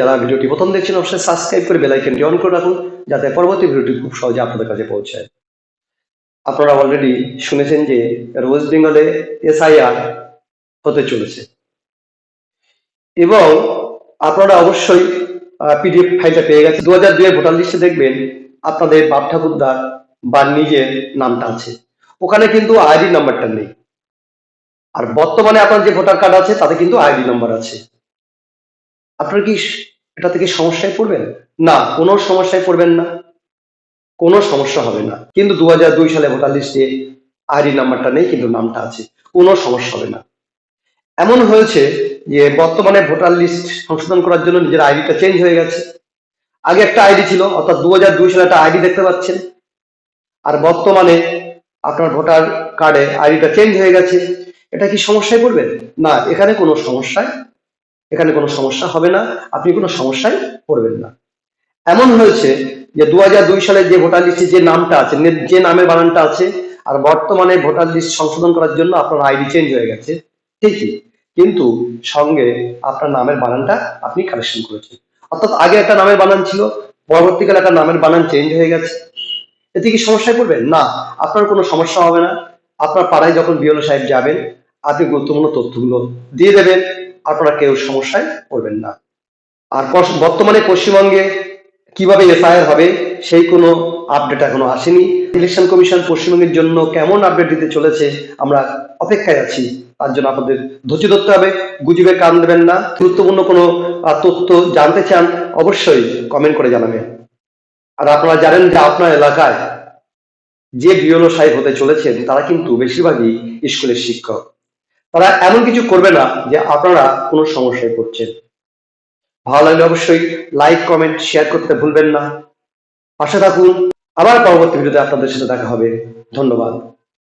যারা ভিডিওটি প্রথম দেখছেন, অবশ্যই সাবস্ক্রাইব করে বেল আইকনটি অন করে রাখুন, যাতে পরবর্তী ভিডিওটি খুব সহজে আপনাদের কাছে পৌঁছায়। আপনারা অলরেডি শুনেছেন যে ওয়েস্ট বেঙ্গলে এসআইআর হতে চলেছে। এবং আপনারা অবশ্যই পিডিএফ ফাইলটা পেয়ে গেছে দু হাজার দুয়ের ভোটার লিস্টে দেখবেন, আপনাদের বাপ ঠাকুরদার বা নিজের নামটা আছে। ওখানে কিন্তু আইডি নাম্বারটা নেই। আর বর্তমানে আপনার যে ভোটার কার্ড আছে, তাতে কিন্তু আইডি নাম্বার আছে। আপনার কি এটা থেকে সমস্যায় পড়বেন? না, কোনো সমস্যায় পড়বেন না। কোনো সমস্যা হবে না। কিন্তু দু দুই সালে ভোটার লিস্টে আইডি নাম্বারটা নেই, কিন্তু নামটা আছে। কোনো সমস্যা হবে না। এমন হয়েছে যে বর্তমানে ভোটার লিস্ট সংশোধন করার জন্য নিজের আইডিটা চেঞ্জ হয়ে গেছে। আগে একটা আইডি ছিল, অর্থাৎ দু হাজার দুই সালে একটা আইডি দেখতে পাচ্ছেন। আর বর্তমানে আপনার ভোটার কার্ডে আইডিটা চেঞ্জ হয়ে গেছে। এটা কি সমস্যায় পড়বেন? না, এখানে কোনো সমস্যায় এখানে কোনো সমস্যা হবে না, আপনি কোনো সমস্যায় পড়বেন না। এমন হয়েছে যে দু সালে যে ভোটার লিস্টে যে নামটা আছে যে নামের বানানটা আছে, আর বর্তমানে ভোটার লিস্ট সংশোধন করার জন্য আপনার আইডি চেঞ্জ হয়ে গেছে, ঠিকই। কিন্তু সঙ্গে আপনার নামের বানানটা আপনি কালেকশন করেছেন। অর্থাৎ আগে একটা নামের বানান ছিল, পরবর্তীকালে একটা নামের বানান চেঞ্জ হয়ে গেছে। এতে কি সমস্যায় পড়বেন? না, আপনার কোনো সমস্যা হবে না। আপনার পাড়ায় যখন বিএলও সাহেব যাবেন, আপনি গুরুত্বপূর্ণ তথ্যগুলো দিয়ে দেবেন। আপনারা কেউ সমস্যায় পড়বেন না। আর বর্তমানে পশ্চিমবঙ্গে কীভাবে এফআইআর হবে সেই কোনো আপডেট এখনও আসেনি। ইলেকশন কমিশন পশ্চিমবঙ্গের জন্য কেমন আপডেট দিতে চলেছে আমরা অপেক্ষায় আছি। তার জন্য আপনাদের ধৈর্য ধরতে হবে গুজবে কান দেবেন না। গুরুত্বপূর্ণ কোনো তথ্য জানতে চান অবশ্যই কমেন্ট করে জানাবেন। আর আপনারা জানেন যে আপনার এলাকায় যে বিএলও সাহেব হতে চলেছেন, তারা কিন্তু বেশিরভাগই স্কুলের শিক্ষক। তারা এমন কিছু করবে না যে আপনারা কোনো সমস্যায় পড়ছেন। ভালো লাগলে অবশ্যই লাইক কমেন্ট শেয়ার করতে ভুলবেন না। পাশে থাকুন। আবার পরবর্তী ভিডিওতে আপনাদের সাথে দেখা হবে। ধন্যবাদ।